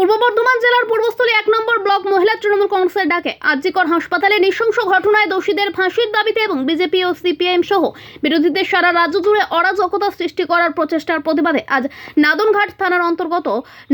পূর্ব বর্ধমান জেলার পূর্বস্থলী এক নম্বর ব্লক মহিলা তৃণমূল কংগ্রেসের ডাকে আরজিকর হাসপাতালে নৃশংস ঘটনায় দোষীদের ফাঁসির দাবিতে এবং বিজেপি ও সিপিআইএম সহ বিরোধীদের সারা রাজ্য জুড়ে অরাজকতা সৃষ্টি করার প্রচেষ্টার প্রতিবাদে আজ নাদনঘাট থানার অন্তর্গত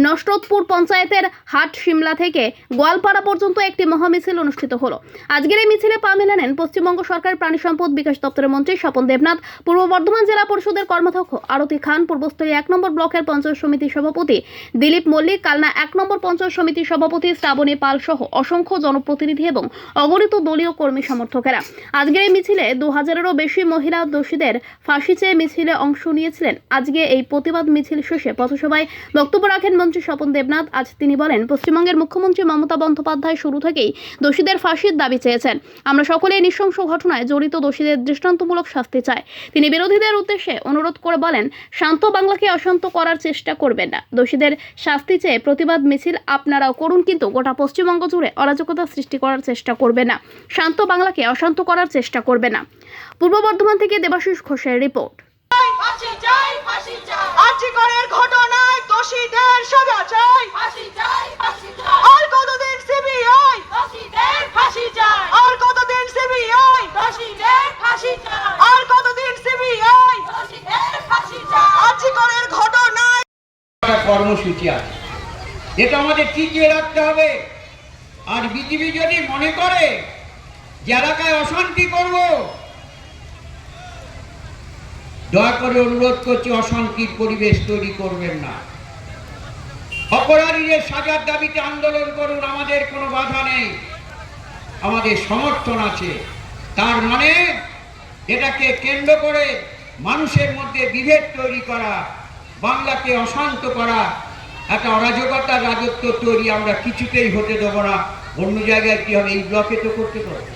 নষ্টরতপুর পঞ্চায়েতের হাট সিমলা থেকে গোয়ালপাড়া পর্যন্ত একটি মহামিছিল অনুষ্ঠিত হলো। আজকের এই মিছিলে পা মেলে নেন পশ্চিমবঙ্গ সরকারের প্রাণী সম্পদ বিকাশ দপ্তরের মন্ত্রী স্বপন দেবনাথ, পূর্ব বর্ধমান জেলা পরিষদের কর্মাধ্যক্ষ আরতি খান, পূর্বস্থলী এক নম্বর ব্লকের পঞ্চায়েত সমিতির সভাপতি দিলীপ মল্লিক, কালনা এক নম্বর পঞ্চায়েত সমিতির সভাপতি শ্রাবণী পাল সহ অসংখ্য জনপ্রতিনিধি এবং অগণিত দলীয় কর্মী সমর্থকেরা। আজকের এই মিছিলে দু হাজারেরও বেশি মহিলা দোষীদের ফাঁসি চেয়ে মিছিলে অংশ নিয়েছিলেন। আজকে এই প্রতিবাদ মিছিল শেষে পথসভায় বক্তব্য রাখেন মন্ত্রী স্বপন দেবনাথ। আজ তিনি বলেন, পশ্চিমবঙ্গের মুখ্যমন্ত্রী মমতা বন্দ্যোপাধ্যায় শুরু থেকেই দোষীদের ফাঁসির দাবি চেয়েছেন। আমরা সকলে নৃশংস ঘটনায় জড়িত দোষীদের দৃষ্টান্তমূলক শাস্তি চাই। তিনি বিরোধীদের উদ্দেশ্যে অনুরোধ করে বলেন, শান্ত বাংলাকে অশান্ত করার চেষ্টা করবেন না। দোষীদের শাস্তি চেয়ে প্রতিবাদ মিছিল আপনারাও করুন কিন্তু গোটা পশ্চিমবঙ্গ জুড়ে অরাজকতা সৃষ্টি করার চেষ্টা করবে না। শান্ত বাংলাকে অশান্ত করার চেষ্টা করবে না। পূর্ব বর্ধমান থেকে দেবাশিস ঘোষের রিপোর্ট। ফাঁসি চাই ফাঁসি চাই আর্যিকরের ঘটনায় দোষীদের সাজা চাই। ফাঁসি চাই ফাঁসি চাই আর কতদিন সিবিআই? ফাঁসি চাই। আর কতদিন সিবিআই? দোষীদের ফাঁসি চাই। আর কতদিন সিবিআই? দোষীদের ফাঁসি চাই। আর্যিকরের ঘটনায় কর্মসূচি আছে। এটা আমাদের টিকিয়ে রাখতে হবে। আর বিজেপি যদি মনে করে যে এলাকায় অশান্তি করব, দয়া করে অনুরোধ করছি, অশান্তির পরিবেশ তৈরি করবেন না। অপরাধীদের সাজার দাবিতে আন্দোলন করুন, আমাদের কোনো বাধা নেই। আমাদের সমর্থন আছে। তার মানে এটাকে কেন্দ্র করে মানুষের মধ্যে বিভেদ তৈরি করা, বাংলাকে অশান্ত করা একটা অরাজকতার রাজত্ব তৈরি আমরা কিছুতেই হতে দেবো না। অন্য জায়গায় কি হবে? এই ব্লকে তো করতে পারব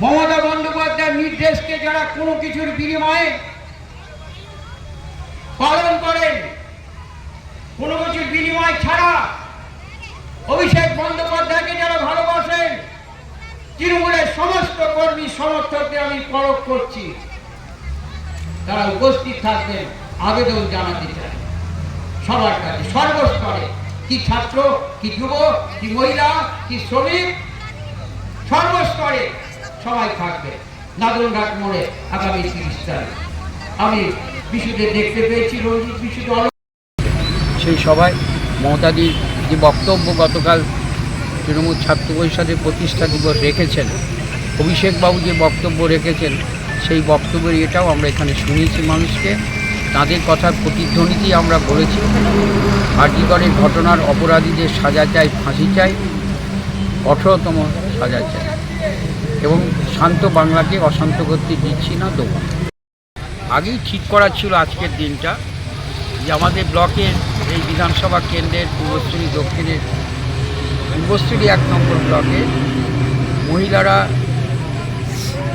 মমতা বন্দ্যোপাধ্যায়ের নির্দেশকে যারা কোনো কিছুর বিনিময়ে পালন করেন, কোনো কিছুর বিনিময় ছাড়া অভিষেক বন্দ্যোপাধ্যায়কে যারা ভালোবাসেন, তৃণমূলের সমস্ত কর্মী সমর্থককে আমি পরখ করছি। তারা উপস্থিত থাকবেন, আবেদন জানাতে চাই। সবার কাছে সর্বস্তরে। কি ছাত্র, কি যুবক কি মহিলা, কি শ্রমিক, সর্বস্তরে সবাই থাকবে। নাদনঘাট মোড়ে আগামী তিরিশ তারিখ। আমি বিশুদের দেখতে পেয়েছি, রঞ্জিত বিশুদ সেই সভায় মমতাদির যে বক্তব্য গতকাল তৃণমূল ছাত্র পরিষদের প্রতিষ্ঠা দিবস রেখেছেন, অভিষেকবাবু যে বক্তব্য রেখেছেন, সেই বক্তব্যের এটাও আমরা এখানে শুনিয়েছি মানুষকে। তাদের কথার প্রতিধ্বনিতেই আমরা বলেছি। আর্যিকরের ঘটনার অপরাধীদের সাজা চাই, ফাঁসি চাই, কঠোরতম সাজা চাই। এবং শান্ত বাংলাকে অশান্ত করতে দিচ্ছি না, দেবো আগেই ঠিক করা ছিল আজকের দিনটা, যে আমাদের ব্লকের এই বিধানসভা কেন্দ্রের পূর্বস্থলী দক্ষিণের পূর্বস্থলী এক নম্বর ব্লকে মহিলারা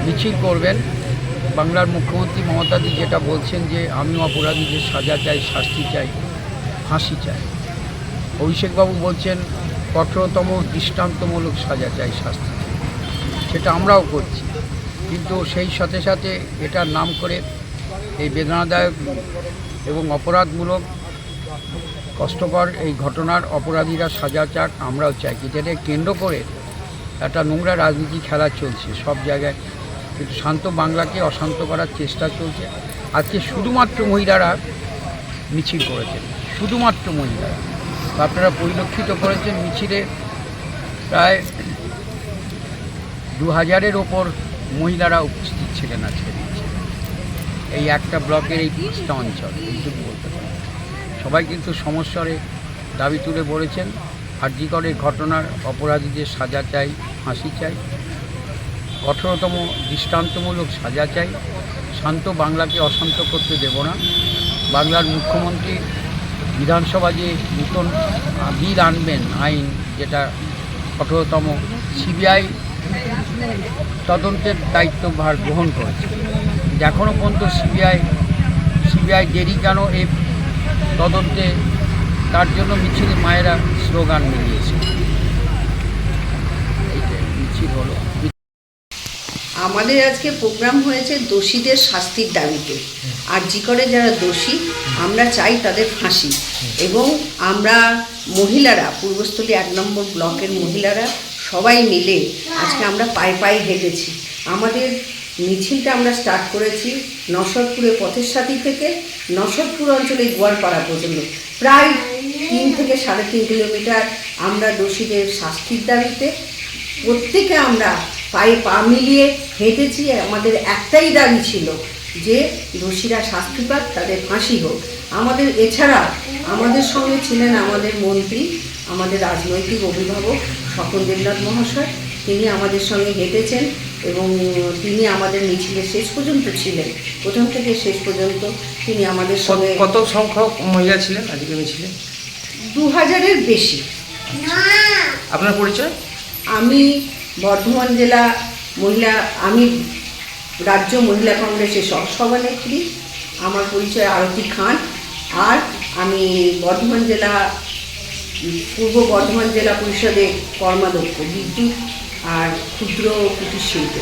মিছিল করবেন। বাংলার মুখ্যমন্ত্রী মমতাদি যেটা বলছেন যে আমি অপরাধীদের সাজা চাই, শাস্তি চাই, ফাঁসি চাই। অভিষেকবাবু বলছেন, কঠোরতম, দৃষ্টান্তমূলক সাজা চাই, শাস্তি সেটা আমরাও করছি। কিন্তু সেই সাথে সাথে এটার নাম করে এই বেদনাদায়ক এবং অপরাধমূলক, কষ্টকর এই ঘটনার অপরাধীরা সাজা চাক, আমরাও চাই। কি যেটা কেন্দ্র করে একটা নোংরা রাজনীতি খেলা চলছে। সব জায়গায় কিন্তু শান্ত বাংলাকে অশান্ত করার চেষ্টা চলছে। আজকে শুধুমাত্র মহিলারা মিছিল করেছেন, শুধুমাত্র মহিলারা। আপনারা পরিলক্ষিত করেছেন মিছিলে প্রায় দু হাজারের ওপর মহিলারা উপস্থিত ছিলেন আজকে এই একটা ব্লকের এই পাঁচটা অঞ্চল, এইটুকু বলতে পারি। সবাই কিন্তু সমস্যারে দাবি তুলে বলেছেন আর্যিকরের ঘটনার অপরাধীদের সাজা চাই, ফাঁসি চাই। কঠোরতম, দৃষ্টান্তমূলক সাজা চাই। শান্ত বাংলাকে অশান্ত করতে দেব না। বাংলার মুখ্যমন্ত্রী বিধানসভা যে নূতন বিল আনবেন আইন, যেটা কঠোরতম, সিবিআই তদন্তের দায়িত্বভার গ্রহণ করেছে। এখনও পর্যন্ত সিবিআই সিবিআই দেরি কেন এই তদন্তে? তার জন্য মিছিল মায়েরা স্লোগান মিলিয়েছে। মিছিল হলো আমাদের আজকে প্রোগ্রাম হয়েছে দোষীদের শাস্তির দাবিতে। আর জি করে যারা দোষী, আমরা চাই তাদের ফাঁসি। এবং আমরা মহিলারা, পূর্বস্থলী এক নম্বর ব্লকের মহিলারা সবাই মিলে আজকে আমরা পায়ে পায়ে হেঁটেছি। আমাদের মিছিলটা আমরা স্টার্ট করেছি নসরপুরে পথের সাথী থেকে নসরপুর অঞ্চলে গোয়ালপাড়া পর্যন্ত। প্রায় তিন থেকে সাড়ে তিন কিলোমিটার আমরা দোষীদের শাস্তির দাবিতে প্রত্যেকে আমরা পায়ে পা মিলিয়ে হেঁটেছি আমাদের একটাই দাবি ছিল যে দোষীরা শাস্তি পাক তাদের ফাঁসি হোক। আমাদের এছাড়া আমাদের সঙ্গে ছিলেন আমাদের মন্ত্রী আমাদের রাজনৈতিক অভিভাবক স্বপন দেবনাথ মহাশয়। তিনি আমাদের সঙ্গে হেঁটেছেন এবং তিনি আমাদের মিছিলের শেষ পর্যন্ত ছিলেন। প্রথম থেকে শেষ পর্যন্ত তিনি আমাদের সঙ্গে কত সংখ্যক মহিলা ছিলেন আজকে মিছিলে? দু হাজারের বেশি। আপনার পরিচয়? আমি বর্ধমান জেলা মহিলা, আমি রাজ্য মহিলা কংগ্রেসের সহসভানেত্রী আমার পরিচয় আরতি খান। আর আমি বর্ধমান জেলা, পূর্ব বর্ধমান জেলা পরিষদের কর্মাধ্যক্ষ বিদ্যুৎ আর ক্ষুদ্র কুটির শিল্প